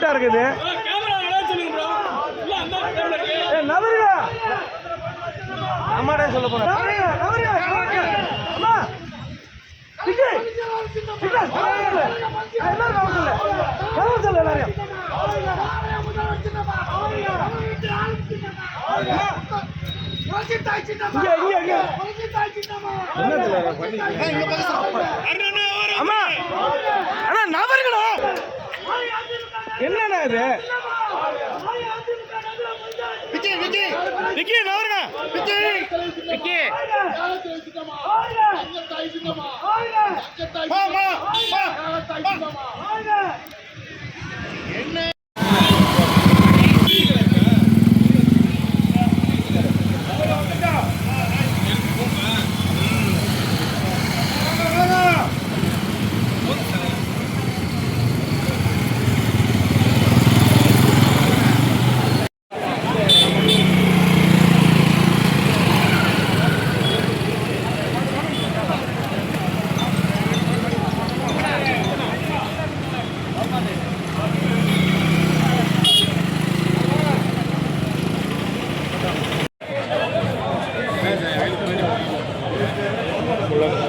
கரெக்டா இருக்குது ஏய், நவருங்க அம்மாடே சொல்ல போறேன். அம்மா நவருங்க. ஏய், எல்லாரும் சொல்லு. கவனம் சொல்லு எல்லாரையும். இங்க, இங்க, இங்க. என்னத்துல பண்ணி அம்மா அண்ணா நவருங்களா என்னண்ணா இது விக்கி நவருங்க விக்கி الله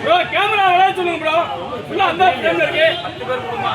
ப்ரோ கேமரா விளையாட சொல்லுங்க ப்ரோ ஃபுல்லா அந்த ஃப்ரேம்ல இருக்கு. பத்து பேர் போடுமா